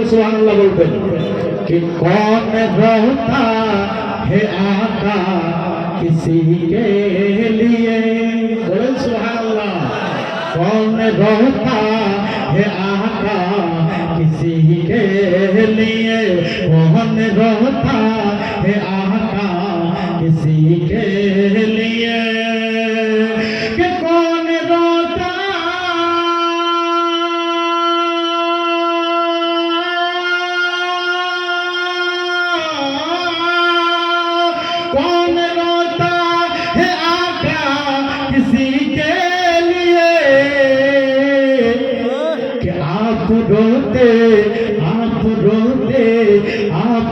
سبحان اللہ আল্লাহ বলবেন کہ کون رہتا ہے آقا کسی کے لیے بولے سبحان اللہ کون رہتا ہے آقا کسی کے لیے کون رہتا ہے آقا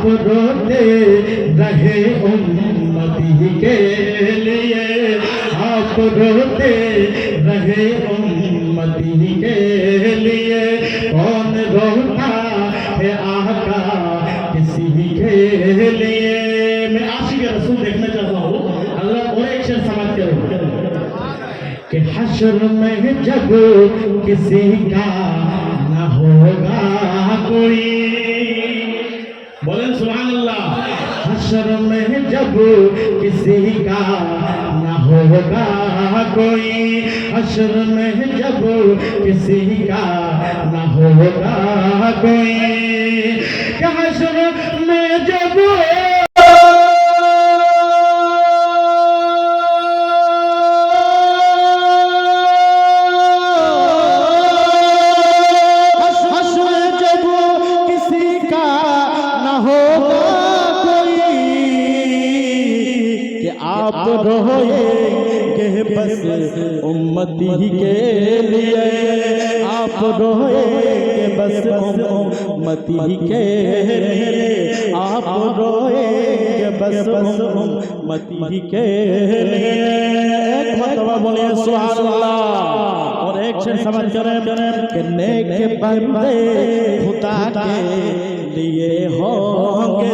آپ روتے رہے امتی کے لیے۔ آپ روتے رہے امتی کے لیے۔ کون روتا ہے آقا کسی کے لیے؟ میں عاشق رسول دیکھنا چاہتا ہوں۔ اللہ اور ایک شر سمجھ کرو کہ حشر میں جب کسی کا نہ ہوگا کوئی۔ محشر میں جب کسی کا نہ ہوگا کوئی، حشر میں جب کسی کا نہ ہوگا کوئی۔ کہ حشر میں جب کسی کا نہ ہوگا کوئی बस उम्मती के लिए आप रोएंगे बस उम्मती के लिए आप रोएंगे बस उम्मती के लिए एक मरतबा बोलिए सुभान अल्लाह और एक शेर समझ करें कि नेक बंदे खुदा के लिए होंगे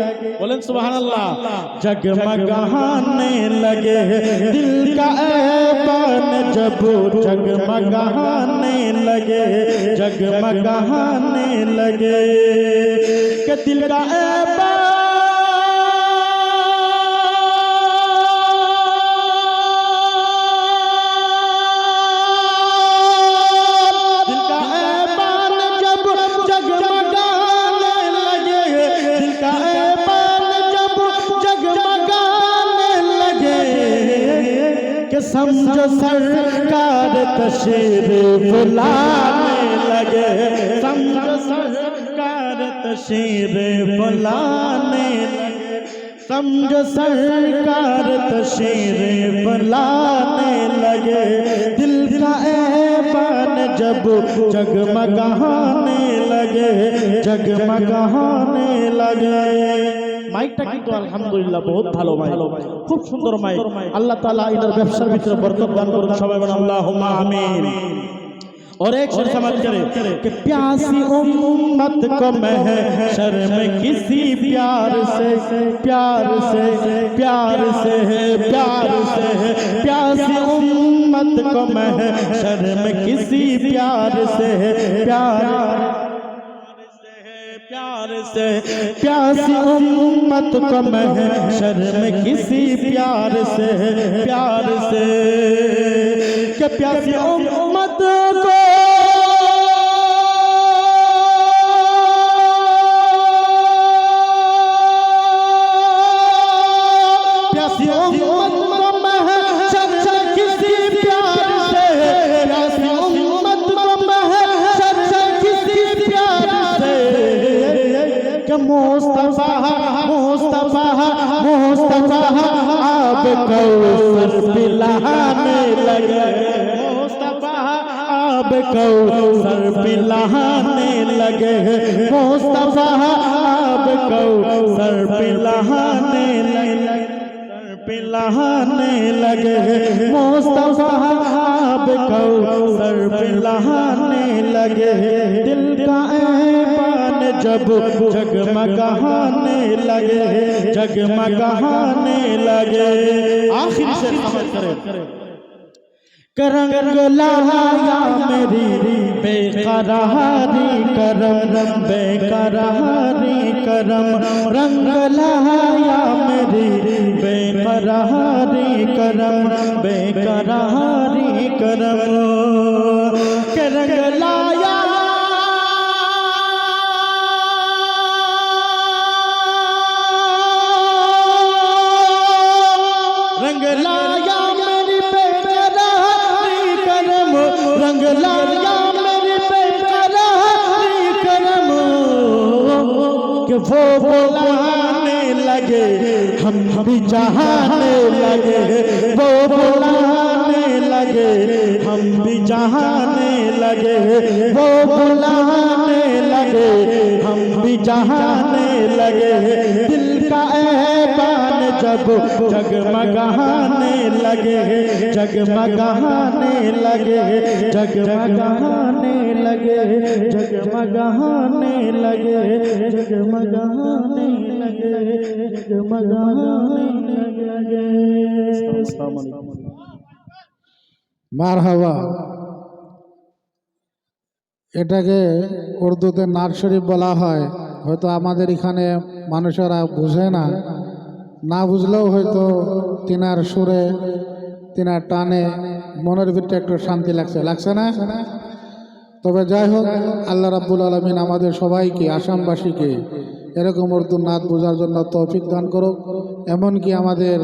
بولن سبحان اللہ۔ جگمگانے لگے۔ دل کا ایبان جب جگمگانے لگے۔ جگمگانے لگے کہ دل کا ایبان سمجھو سرکار تشریف لانے لگے۔ سمجھو سرکار تشریف لانے لگے۔ سمجھو سرکار تشریف لانے لگے۔ دل کا ایبان جب جگمگانے لگے۔ جگمگانے لگے۔ মাইকটা কিন্তু আলহামদুলিল্লাহ বহুত ভালো মাইক খুব সুন্দর মাইক আল্লাহ তাআলা এটার ব্যবসার ভিতরে বরকত দান করুন সবাই বলেন আল্লাহুম্মা আমিন और एक शेर समझ करे कि प्यासी उम्मत को महशर में किसी प्यार से प्यार से प्यार से प्यार से प्यासी उम्मत को महशर में किसी प्यार से प्यार प्यार से प्यासी उम्मत को महशर में किसी प्यार से प्यार से के प्यासी उम्मत मुस्तफा मुस्तफा मुस्तफा आप कौसर पिलाने लगे मुस्तफा आप कौसर पिलाने लगे मुस्तफा आप कौसर पिलाने लगे पिलाने लगे मुस्तफा आप कौसर पिलाने लगे दिल का جب جگمگانے لگے جگمگانے لگے۔ آخر سے کرے کرنگ لایا میری بے قراری کرم بے قراری کرم۔ رنگ لایا میری بے قراری کرم بے قراری کرم۔ वो बुलाने लगे हम भी चाहने लगे वो बुलाने लगे हम भी चाहने लगे वो बुलाने लगे हम भी चाहने जब जगमगाने लगे जगमगाने लगे जगमगाने लगे जगमगाने लगे जगमगाने लगे जगमगाने लगे মার হাওয়া এটাকে উর্দুতে নার শরীফ বলা হয় হয়তো আমাদের এখানে মানুষেরা বুঝে না না বুঝলেও হয়তো তিনার সুরে, তিনার টানে মনের ভিতরে একটু শান্তি লাগছে। লাগছে না? তবে যাই হোক, আল্লাহ রাব্বুল আলমিন আমাদের সবাইকে, আসামবাসীকে এরকম উর্দু নাচ বোঝার জন্য তৌফিক দান করুক। এমনকি আমাদের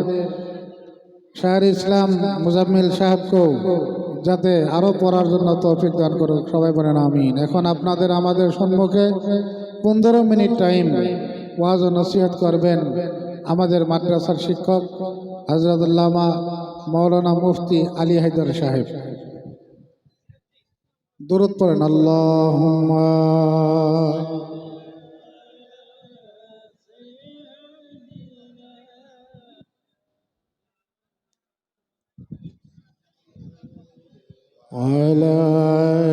শাহর ইসলাম মুজাম্মিল সাহেবকেও যাতে আরও পড়ার জন্য তৌফিক দান করুক। সবাই বলেন আমিন। এখন আপনাদের আমাদের সম্মুখে পনেরো মিনিট টাইম ওয়াজ ও নসিহত করবেন। আমাদের মাদ্রাসার শিক্ষক হজরতুল্লামা মৌলানা মুফতি আলী হায়দার সাহেব দূরত পড়েন আল্লাহ على